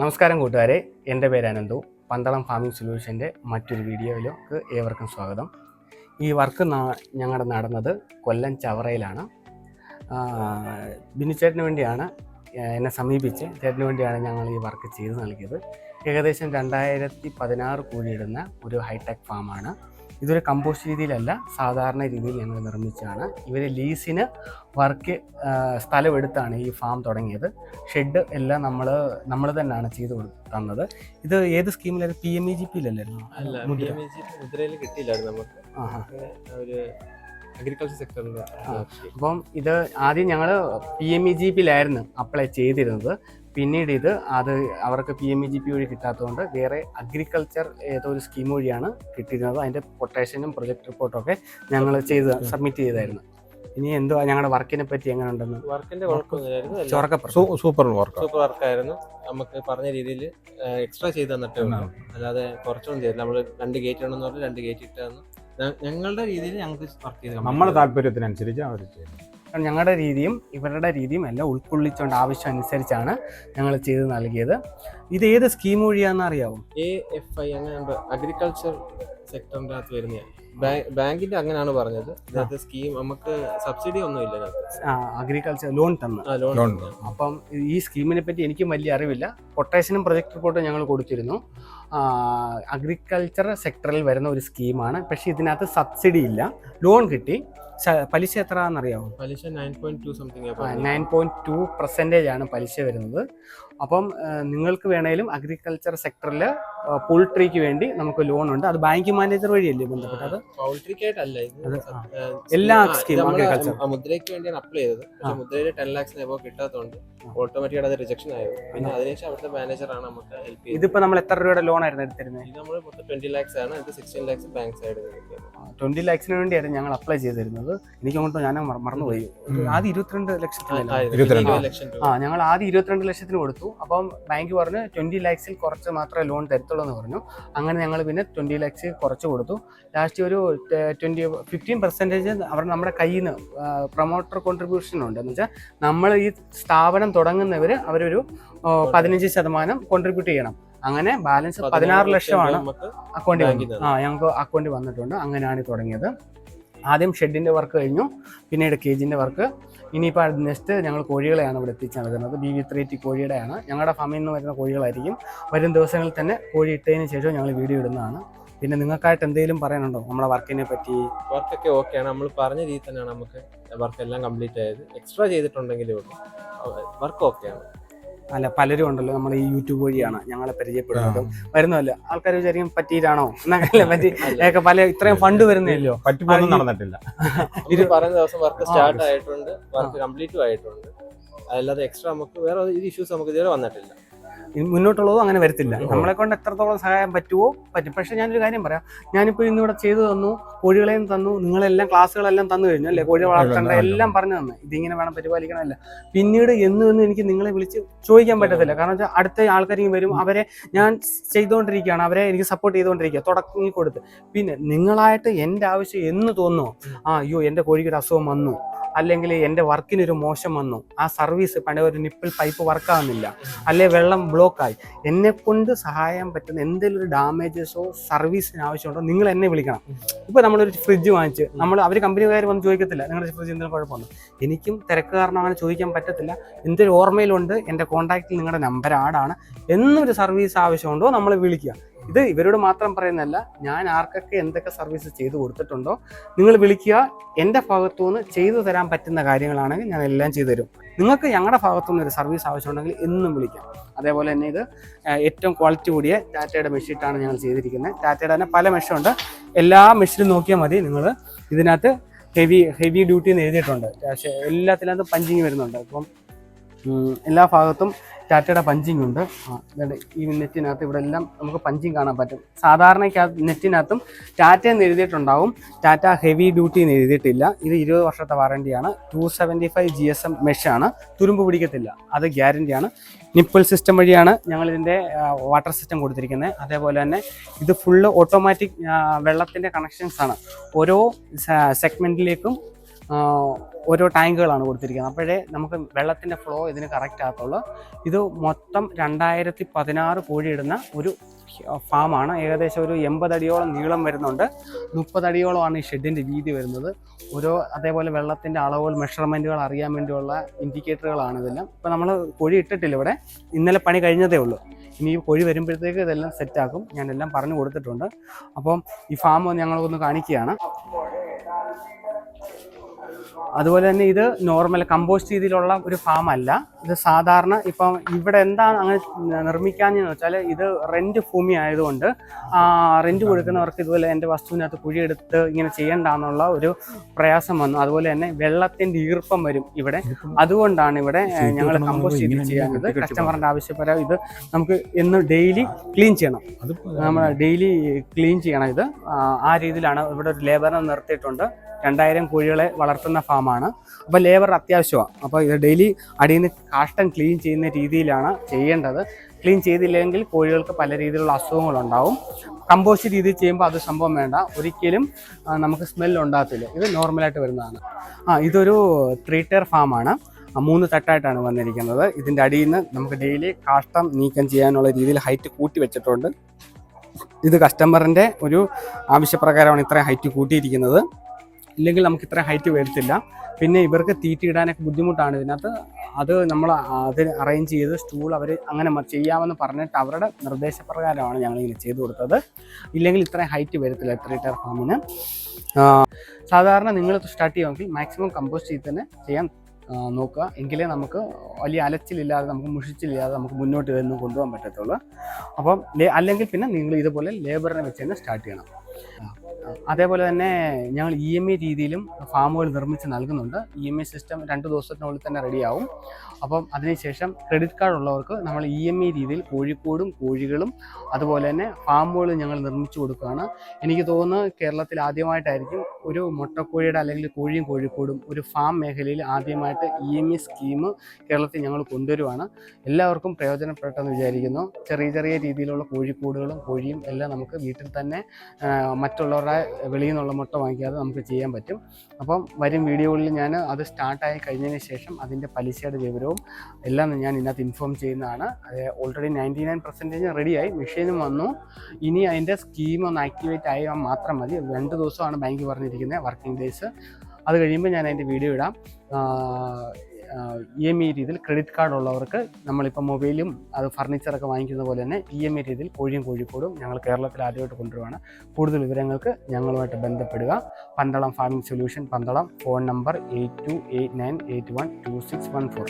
നമസ്കാരം കൂട്ടുകാരെ. എന്റെ പേര് അനന്തു. പന്തളം ഫാമിംഗ് സൊല്യൂഷന്റെ മറ്റൊരു വീഡിയോയിലേക്ക് ഏവർക്കും സ്വാഗതം. ഈ വർക്ക് ഞങ്ങളുടെ നടന്നത് കൊല്ലം ചവറയിലാണ്. ബിനുചേട്ടന് ചേട്ടന് വേണ്ടിയാണ് എന്നെ സമീപിച്ച് ചേട്ടന് വേണ്ടിയാണ് ഞങ്ങൾ ഈ വർക്ക് ചെയ്ത് നൽകിയത്. ഏകദേശം രണ്ടായിരത്തി പതിനാറ് കൂടിയിടുന്ന ഒരു ഹൈടെക് ഫാമാണ്. ഇതൊരു കമ്പോസ്റ്റ് രീതിയിലല്ല സാധാരണ രീതിയിൽ ഞങ്ങൾ നിർമ്മിച്ചതാണ്. ഇവർ ലീസിന് വർക്ക് സ്ഥലമെടുത്താണ് ഈ ഫാം തുടങ്ങിയത്. ഷെഡ് എല്ലാം നമ്മൾ നമ്മൾ തന്നെയാണ് ചെയ്തു തന്നത്. ഇത് ഏത് സ്കീമിലായിരുന്നു പി എം ഇ ജി പിയിലല്ലായിരുന്നു മുദ്രയിൽ കിട്ടിയില്ലായിരുന്നു നമുക്ക്. ഒരു അഗ്രികൾച്ചർ സെക്ടറിൽ അപ്പം ഇത് ആദ്യം ഞങ്ങൾ പി എം ഇ ജി പിയിലായിരുന്നു അപ്ലൈ ചെയ്തിരുന്നത്. പിന്നീട് ഇത് അത് അവർക്ക് P M E G P വഴി കിട്ടാത്തതുകൊണ്ട് വേറെ അഗ്രികൾച്ചർ ഏതോ ഒരു സ്കീം വഴിയാണ് കിട്ടിയിരുന്നത്. അതിന്റെ കൊട്ടേഷനും പ്രൊജക്ട് റിപ്പോർട്ടും ഒക്കെ ഞങ്ങൾ ചെയ്ത് സബ്മിറ്റ് ചെയ്തായിരുന്നു. ഇനി എന്തുവാ ഞങ്ങളുടെ വർക്കിനെ പറ്റി എങ്ങനെ ഉണ്ടെന്ന്? വർക്കിന്റെ കുഴപ്പമൊന്നുമില്ലായിരുന്നു. സൂപ്പർ വർക്ക് ആയിരുന്നു. വർക്കായിരുന്നു നമുക്ക് പറഞ്ഞ രീതിയിൽ എക്സ്ട്രാ ചെയ്ത് തന്നിട്ടേ ഉള്ളൂ. അല്ലാതെ കുറച്ചൊന്നും ചെയ്തില്ല. നമ്മൾ രണ്ട് ഗേറ്റ് ഉണ്ടെന്ന് പറഞ്ഞാൽ രണ്ട് ഗേറ്റ് ഇട്ട് ഞങ്ങളുടെ രീതിയിൽ ഞങ്ങൾക്ക് വർക്ക് ചെയ്ത് നമ്മുടെ താല്പര്യത്തിനനുസരിച്ച് അവർ ചെയ്യും കാരണം ഞങ്ങളുടെ രീതിയും ഇവരുടെ രീതിയും എല്ലാം ഉൾക്കൊള്ളിച്ചുകൊണ്ട് ആവശ്യം അനുസരിച്ചാണ് ഞങ്ങൾ ചെയ്ത് നൽകിയത്. ഇത് ഏത് സ്കീം വഴിയാണെന്ന് അറിയാവും? എ എഫ് ഐ അങ്ങനെ അഗ്രികൾച്ചർ സെക്ടറിന്റെ അകത്ത് വരുന്നതാണ് ബാങ്കിന്റെ അങ്ങനെയാണ് പറഞ്ഞത്. ഇതിനകത്ത് സ്കീം നമുക്ക് സബ്സിഡി ഒന്നും ഇല്ല അഗ്രികൾച്ചർ ലോൺ തന്നെ. ലോൺ അപ്പം ഈ സ്കീമിനെ പറ്റി എനിക്കും വലിയ അറിവില്ല. കൊട്ടേഷനും പ്രൊജക്ട് റിപ്പോർട്ടും ഞങ്ങൾ കൊടുത്തിരുന്നു. അഗ്രികൾച്ചർ സെക്ടറിൽ വരുന്ന ഒരു സ്കീമാണ്. പക്ഷേ ഇതിനകത്ത് സബ്സിഡി ഇല്ല. ലോൺ കിട്ടി. പലിശ എത്ര എന്നറിയാമോ പലിശ nine point two something nine point two percentage ആണ് പലിശ വരുന്നത്. അപ്പം നിങ്ങൾക്ക് വേണേലും അഗ്രികൾച്ചർ സെക്ടറിൽ പോൾട്രിക്ക് വേണ്ടി നമുക്ക് ലോൺ ഉണ്ട്. അത് ബാങ്ക് മാനേജർ വഴിയല്ലേ ബന്ധപ്പെട്ടത്? പൗൾട്രിക്കായിട്ടല്ല ഇത് എല്ലാ. ആ മുദ്രയ്ക്ക് വേണ്ടിയാണ് അപ്ലൈ ചെയ്തത്. പക്ഷെ മുദ്രയിൽ ടെൻ ലാക്സിന് എബോ കിട്ടാത്തതുകൊണ്ട് ഓട്ടോമാറ്റിക്കായിട്ട് അത് റിജക്ഷൻ ആയത് പിന്നെ അതിനുശേഷം അവിടുത്തെ മാനേജറാണ് നമുക്ക് ഹെൽപ്പ് ചെയ്തത്. ഇതിപ്പോൾ നമ്മൾ എത്ര രൂപയുടെ ലോൺ ആയിരുന്നു എടുത്തിരുന്നത് ഇത് നമ്മൾ മൊത്തം ട്വന്റി ലാക്സ് ആണ്. ഇത് sixteen lakhs bank side twenty ലാക്സിന് വേണ്ടിയായിരുന്നു ഞങ്ങൾ അപ്ലൈ ചെയ്തിരുന്നത്. എനിക്ക് അങ്ങോട്ട് ഞാൻ മറ- മറന്നുപോയി. ആദ്യം ഇരുപത്തിരണ്ട് ലക്ഷത്തിന് ഇരുപത്തിരണ്ട്. ലക്ഷം രൂപ. ആ ഞങ്ങൾ ആദ്യം ഇരുപത്തിരണ്ട് ലക്ഷത്തിന് കൊടുത്തു. അപ്പം ബാങ്ക് പറഞ്ഞു ട്വന്റി ലാക്സിൽ കുറച്ച് മാത്രമേ ലോൺ തരത്തുള്ളൂ. എന്ന് പറഞ്ഞു. അങ്ങനെ ഞങ്ങൾ പിന്നെ ട്വന്റി ലാക്സ് കുറച്ച് കൊടുത്തു. ലാസ്റ്റ് ഒരു ട്വന്റി ഫിഫ്റ്റീൻ പെർസെന്റേജ് അവർ നമ്മുടെ കയ്യിൽ നിന്ന് പ്രൊമോട്ടർ കോൺട്രിബ്യൂഷൻ ഉണ്ട്. എന്ന് വെച്ചാൽ നമ്മൾ ഈ സ്ഥാപനം തുടങ്ങുന്നവർ അവരൊരു പതിനഞ്ച് ശതമാനം കോൺട്രിബ്യൂട്ട് ചെയ്യണം. അങ്ങനെ ബാലൻസ് പതിനാറ് ലക്ഷമാണ് അക്കൗണ്ടിൽ വന്നത്. വന്നു ആ ഞങ്ങൾക്ക് അക്കൗണ്ടിൽ വന്നിട്ടുണ്ട്. അങ്ങനെയാണ് തുടങ്ങിയത്. ആദ്യം ഷെഡിന്റെ വർക്ക് കഴിഞ്ഞു. പിന്നീട് കേജിന്റെ വർക്ക് ഇനിയിപ്പോൾ നെക്സ്റ്റ് ഞങ്ങൾ കോഴികളെയാണ് ഇവിടെ എത്തിച്ച് നൽകുന്നത് ബി വി ത്രീ ടി കോഴിയുടെയാണ്. ഞങ്ങളുടെ ഫാമിൽ നിന്ന് വരുന്ന കോഴികളായിരിക്കും. വരും ദിവസങ്ങളിൽ തന്നെ കോഴി ഇട്ടതിന് ശേഷം ഞങ്ങൾ വീഡിയോ ഇടുന്നതാണ്. പിന്നെ നിങ്ങൾക്കായിട്ട് എന്തെങ്കിലും പറയാനുണ്ടോ? നമ്മുടെ വർക്കിനെ പറ്റി? വർക്കൊക്കെ ഓക്കെയാണ് നമ്മൾ പറഞ്ഞ രീതിയിൽ തന്നെയാണ് നമുക്ക് വർക്ക് എല്ലാം കംപ്ലീറ്റ് ആയത്. എക്സ്ട്രാ ചെയ്തിട്ടുണ്ടെങ്കിലും വർക്ക് ഓക്കെയാണ് അല്ല പലരും ഉണ്ടല്ലോ നമ്മൾ ഈ യൂട്യൂബ് വഴിയാണ് ഞങ്ങളെ പരിചയപ്പെടുന്നതും. വരുന്നതല്ല? ആൾക്കാർ വിചാരിക്കും പറ്റിയിട്ടാണോ? എന്നൊക്കെ പറ്റി ഒക്കെ പല ഇത്രയും ഫണ്ട് വരുന്നില്ലയോ പറ്റിപ്പോന്നും നടന്നിട്ടില്ല. ഇത് പറയുന്ന ദിവസം വർക്ക് സ്റ്റാർട്ട് ആയിട്ടുണ്ട്. വർക്ക് കംപ്ലീറ്റും ആയിട്ടുണ്ട്. അതല്ലാതെ എക്സ്ട്രാ നമുക്ക് വേറെ ഇഷ്യൂസ് നമുക്ക് ഇതുവരെ വന്നിട്ടില്ല. മുന്നോട്ടുള്ളതും അങ്ങനെ വരത്തില്ല. നമ്മളെ കൊണ്ട് എത്രത്തോളം സഹായം പറ്റുമോ പറ്റും. പക്ഷെ ഞാനൊരു കാര്യം പറയാം. ഞാനിപ്പോൾ ഇന്നിവിടെ ചെയ്തു തന്നു കോഴികളെയും തന്നു നിങ്ങളെല്ലാം ക്ലാസ്സുകളെല്ലാം തന്നു കഴിഞ്ഞു അല്ലേ? കോഴി വളർത്തേണ്ട എല്ലാം പറഞ്ഞു തന്നു. ഇതിങ്ങനെ വേണം പരിപാലിക്കണമല്ല. പിന്നീട് എന്ന് എന്ന് എനിക്ക് നിങ്ങളെ വിളിച്ച് ചോദിക്കാൻ പറ്റത്തില്ല. കാരണം വെച്ചാൽ അടുത്ത ആൾക്കാരെയും വരും അവരെ ഞാൻ ചെയ്തുകൊണ്ടിരിക്കുകയാണ് അവരെ എനിക്ക് സപ്പോർട്ട് ചെയ്തുകൊണ്ടിരിക്കുക തുടങ്ങി കൊടുത്ത് പിന്നെ നിങ്ങളായിട്ട് എന്റെ ആവശ്യം എന്ന് തോന്നുന്നു ആ അയ്യോ എന്റെ കോഴിക്ക് ഒരു അസുഖം വന്നു. അല്ലെങ്കിൽ എന്റെ വർക്കിനൊരു മോശം വന്നു. ആ സർവീസ് പണ്ട് ഒരു നിപ്പിൾ പൈപ്പ് വർക്കാവുന്നില്ല അല്ലെ വെള്ളം ബ്ലോക്കായി എന്നെ കൊണ്ട് സഹായം പറ്റുന്ന എന്തെങ്കിലും ഒരു ഡാമേജസോ സർവീസിന് ആവശ്യമുണ്ടോ നിങ്ങൾ എന്നെ വിളിക്കണം. ഇപ്പോൾ നമ്മളൊരു ഫ്രിഡ്ജ് വാങ്ങിച്ച് നമ്മൾ അവർ കമ്പനിക്കാർ വന്ന് ചോദിക്കത്തില്ല നിങ്ങളുടെ ഫ്രിഡ്ജ് എന്തെങ്കിലും കുഴപ്പമുണ്ടോ? എനിക്കും തിരക്ക് കാരണം അങ്ങനെ ചോദിക്കാൻ പറ്റത്തില്ല. എന്തൊരു ഓർമ്മയിലുണ്ട് എന്റെ കോൺടാക്റ്റിൽ നിങ്ങളുടെ നമ്പർ ആടാണ് എന്നൊരു സർവീസ് ആവശ്യമുണ്ടോ നമ്മൾ വിളിക്കുക. ഇത് ഇവരോട് മാത്രം പറയുന്നതല്ല ഞാൻ ആർക്കൊക്കെ എന്തൊക്കെ സർവീസ് ചെയ്തു കൊടുത്തിട്ടുണ്ടോ നിങ്ങൾ വിളിക്കുക എന്റെ ഭാഗത്തു നിന്ന് ചെയ്തു തരാൻ പറ്റുന്ന കാര്യങ്ങളാണെങ്കിൽ ഞാൻ എല്ലാം ചെയ്തു തരും. നിങ്ങൾക്ക് ഞങ്ങളുടെ ഭാഗത്തു നിന്ന് ഒരു സർവീസ് ആവശ്യമുണ്ടെങ്കിൽ എന്നും വിളിക്കാം. അതേപോലെ തന്നെ ഇത് ഏറ്റവും ക്വാളിറ്റി കൂടിയ ടാറ്റയുടെ മെഷീറ്റാണ് ഞങ്ങൾ ചെയ്തിരിക്കുന്നത്. ടാറ്റയുടെ തന്നെ പല മെഷീനുണ്ട് എല്ലാ മെഷീനും നോക്കിയാൽ മതി. നിങ്ങൾ ഇതിനകത്ത് ഹെവി ഹെവി ഡ്യൂട്ടി എന്ന് എഴുതിയിട്ടുണ്ട്. പക്ഷേ എല്ലാത്തിനകത്തും പഞ്ചിങ് വരുന്നുണ്ട്. അപ്പം എല്ലാ ഭാഗത്തും ടാറ്റയുടെ പഞ്ചിങ് ഉണ്ട്. ഈ നെറ്റിനകത്ത് ഇവിടെ എല്ലാം നമുക്ക് പഞ്ചിങ് കാണാൻ പറ്റും. സാധാരണ നെറ്റിനകത്തും ടാറ്റ എന്ന് എഴുതിയിട്ടുണ്ടാവും. ടാറ്റ ഹെവി ഡ്യൂട്ടി എന്ന് എഴുതിയിട്ടില്ല. ഇത് ഇരുപത് വർഷത്തെ വാറണ്ടിയാണ് two seventy five G S M മെഷാണ് തുരുമ്പ് പിടിക്കത്തില്ല. അത് ഗ്യാരണ്ടിയാണ് നിപ്പിൾ സിസ്റ്റം വഴിയാണ് ഞങ്ങൾ ഇതിന്റെ വാട്ടർ സിസ്റ്റം കൊടുത്തിരിക്കുന്നത്. അതേപോലെ തന്നെ ഇത് ഫുള്ള് ഓട്ടോമാറ്റിക് വെള്ളത്തിന്റെ കണക്ഷൻസ് ആണ്. ഓരോ സെഗ്മെന്റിലേക്കും ഓരോ ടാങ്കുകളാണ് കൊടുത്തിരിക്കുന്നത്. അപ്പോഴേ നമുക്ക് വെള്ളത്തിന്റെ ഫ്ലോ ഇതിന് കറക്റ്റ് ആകത്തുള്ളൂ. ഇത് മൊത്തം രണ്ടായിരത്തി പതിനാറ് കോഴിയിടുന്ന ഒരു ഫാമാണ് ഏകദേശം ഒരു എൺപതടിയോളം നീളം വരുന്നുണ്ട്. മുപ്പതടിയോളമാണ് ഈ ഷെഡിന്റെ വീതി വരുന്നത്. ഓരോ അതേപോലെ വെള്ളത്തിന്റെ അളവുകൾ മെഷർമെന്റുകൾ അറിയാൻ വേണ്ടിയുള്ള ഇൻഡിക്കേറ്ററുകളാണ് ഇതെല്ലാം. ഇപ്പോൾ നമ്മൾ കോഴി ഇട്ടിട്ടില്ല ഇവിടെ. ഇന്നലെ പണി കഴിഞ്ഞതേ ഉള്ളൂ. ഇനി ഈ കോഴി വരുമ്പോഴത്തേക്ക് ഇതെല്ലാം സെറ്റാക്കും ഞാനെല്ലാം പറഞ്ഞു കൊടുത്തിട്ടുണ്ട്. അപ്പം ഈ ഫാം ഞങ്ങളൊന്ന് കാണിക്കുകയാണ്. അതുപോലെ തന്നെ ഇത് നോർമൽ കമ്പോസ്റ്റ് രീതിയിലുള്ള ഒരു ഫാം അല്ല. ഇത് സാധാരണ ഇപ്പം ഇവിടെ എന്താണ് അങ്ങനെ നിർമ്മിക്കാഞ്ഞെന്ന് വെച്ചാൽ ഇത് റെന്റ് ഭൂമി ആയതുകൊണ്ട് റെന്റ് കൊടുക്കുന്നവർക്ക് ഇതുപോലെ എന്റെ വസ്തുവിനകത്ത് കുഴിയെടുത്ത് ഇങ്ങനെ ചെയ്യണ്ടെന്നുള്ള ഒരു പ്രയാസം വന്നു. അതുപോലെ തന്നെ വെള്ളത്തിന്റെ ഈർപ്പം വരും ഇവിടെ. അതുകൊണ്ടാണ് ഇവിടെ ഞങ്ങൾ കമ്പോസ്റ്റ് ചെയ്ത് ചെയ്യുന്നത്. കസ്റ്റമറിന്റെ ആവശ്യപ്രകാരം ഇത് നമുക്ക് എന്ന് ഡെയിലി ക്ലീൻ ചെയ്യണം. നമ്മൾ ഡെയിലി ക്ലീൻ ചെയ്യണം ഇത്. ആ, ആ രീതിയിലാണ് ഇവിടെ ഒരു ലേബറിനെ നിർത്തിയിട്ടുണ്ട്. രണ്ടായിരം കോഴികളെ വളർത്തുന്ന ഫാമാണ് അപ്പോൾ ലേബർ അത്യാവശ്യമാണ് അപ്പോൾ ഇത് ഡെയിലി അടിയിൽ നിന്ന് കാഷ്ടം ക്ലീൻ ചെയ്യുന്ന രീതിയിലാണ് ചെയ്യേണ്ടത്. ക്ലീൻ ചെയ്തില്ലെങ്കിൽ കോഴികൾക്ക് പല രീതിയിലുള്ള അസുഖങ്ങളുണ്ടാവും. കമ്പോസ്റ്റ് രീതിയിൽ ചെയ്യുമ്പോൾ അത് സംഭവം വേണ്ട. ഒരിക്കലും നമുക്ക് സ്മെൽ ഉണ്ടാകത്തില്ല. ഇത് നോർമലായിട്ട് വരുന്നതാണ്. ആ ഇതൊരു ത്രീ ടയർ ഫാമാണ് മൂന്ന് തട്ടായിട്ടാണ് വന്നിരിക്കുന്നത്. ഇതിന്റെ അടിയിൽ നിന്ന് നമുക്ക് ഡെയിലി കാഷ്ടം നീക്കം ചെയ്യാനുള്ള രീതിയിൽ ഹൈറ്റ് കൂട്ടി വെച്ചിട്ടുണ്ട്. ഇത് കസ്റ്റമറിന്റെ ഒരു ആവശ്യപ്രകാരമാണ് ഇത്രയും ഹൈറ്റ് കൂട്ടിയിരിക്കുന്നത്. ഇല്ലെങ്കിൽ നമുക്ക് ഇത്ര ഹൈറ്റ് വരത്തില്ല പിന്നെ ഇവർക്ക് തീറ്റ ഇടാനൊക്കെ ബുദ്ധിമുട്ടാണ് ഇതിനകത്ത്. അത് നമ്മൾ അത് അറേഞ്ച് ചെയ്ത് സ്റ്റൂൾ അവർ അങ്ങനെ ചെയ്യാമെന്ന് പറഞ്ഞിട്ട് അവരുടെ നിർദ്ദേശപ്രകാരമാണ് ഞങ്ങളിങ്ങനെ ചെയ്തു കൊടുത്തത്. ഇല്ലെങ്കിൽ ഇത്രയും ഹൈറ്റ് വരത്തില്ല എത്ര ലിറ്റർ ഫാമിന് സാധാരണ നിങ്ങൾ സ്റ്റാർട്ട് ചെയ്യുമെങ്കിൽ മാക്സിമം കമ്പോസ്റ്റ് ചെയ്ത് തന്നെ ചെയ്യാൻ നോക്കുക. എങ്കിലേ നമുക്ക് വലിയ അലച്ചിലില്ലാതെ നമുക്ക് മുഷിച്ചില്ലാതെ നമുക്ക് മുന്നോട്ട് ഇതൊന്നും കൊണ്ടുപോകാൻ പറ്റത്തുള്ളൂ. അപ്പം അല്ലെങ്കിൽ പിന്നെ നിങ്ങൾ ഇതുപോലെ ലേബറിനെ വെച്ച് തന്നെ സ്റ്റാർട്ട് ചെയ്യണം. അതേപോലെ തന്നെ ഞങ്ങൾ ഇ എം ഐ രീതിയിലും ഫാമുകൾ നിർമ്മിച്ച് നൽകുന്നുണ്ട്. ഇ എം ഐ സിസ്റ്റം രണ്ട് ദിവസത്തിനുള്ളിൽ തന്നെ റെഡിയാവും അപ്പം അതിനുശേഷം ക്രെഡിറ്റ് കാർഡ് ഉള്ളവർക്ക് നമ്മൾ ഇ എം ഐ രീതിയിൽ കോഴിക്കോടും കോഴികളും അതുപോലെ തന്നെ ഫാമുകൾ ഞങ്ങൾ നിർമ്മിച്ചു കൊടുക്കുകയാണ്. എനിക്ക് തോന്നുന്നു കേരളത്തിൽ ആദ്യമായിട്ടായിരിക്കും ഒരു മുട്ടക്കോഴിയുടെ അല്ലെങ്കിൽ കോഴിയും കോഴിക്കോടും ഒരു ഫാം മേഖലയിൽ ആദ്യമായിട്ട് ഇ എം ഐ സ്കീം കേരളത്തിൽ ഞങ്ങൾ കൊണ്ടുവരുവാണ്. എല്ലാവർക്കും പ്രയോജനപ്പെട്ടെന്ന് വിചാരിക്കുന്നു. ചെറിയ ചെറിയ രീതിയിലുള്ള കോഴിക്കോടുകളും കോഴിയും എല്ലാം നമുക്ക് വീട്ടിൽ തന്നെ മറ്റുള്ളവരുടെ വെളിയിൽ നിന്നുള്ള മുട്ട വാങ്ങിക്കാതെ നമുക്ക് ചെയ്യാൻ പറ്റും. അപ്പം വരും വീഡിയോകളിൽ ഞാൻ അത് സ്റ്റാർട്ടായി കഴിഞ്ഞതിന് ശേഷം അതിന്റെ പലിശയുടെ വിവരവും എല്ലാം ഞാൻ ഇതിനകത്ത് ഇൻഫോം ചെയ്യുന്നതാണ്. അത് ഓൾറെഡി നയന്റി നയൻ പെർസെന്റേജ് റെഡിയായി മെഷീനും വന്നു. ഇനി അതിന്റെ സ്കീം ഒന്ന് ആക്ടിവേറ്റ് ആയാൽ മാത്രം മതി. രണ്ട് ദിവസമാണ് ബാങ്ക് പറഞ്ഞിരിക്കുന്നത് വർക്കിംഗ് ഡേയ്സ് അത് കഴിയുമ്പോൾ ഞാൻ അതിന്റെ വീഡിയോ ഇടാം. ഇ എം ഐ രീതിയിൽ ക്രെഡിറ്റ് കാർഡ് ഉള്ളവർക്ക് നമ്മളിപ്പോൾ മൊബൈലും അത് ഫർണിച്ചറൊക്കെ വാങ്ങിക്കുന്ന പോലെ തന്നെ ഇ എം ഐ രീതിയിൽ കോഴിയും കോഴിക്കോടും ഞങ്ങൾ കേരളത്തിൽ ആദ്യമായിട്ട് കൊണ്ടുവരുവാണ്. കൂടുതൽ വിവരങ്ങൾക്ക് ഞങ്ങളുമായിട്ട് ബന്ധപ്പെടുക. Pandalam farming solution Pandalam phone number eight two eight nine eight one two six one four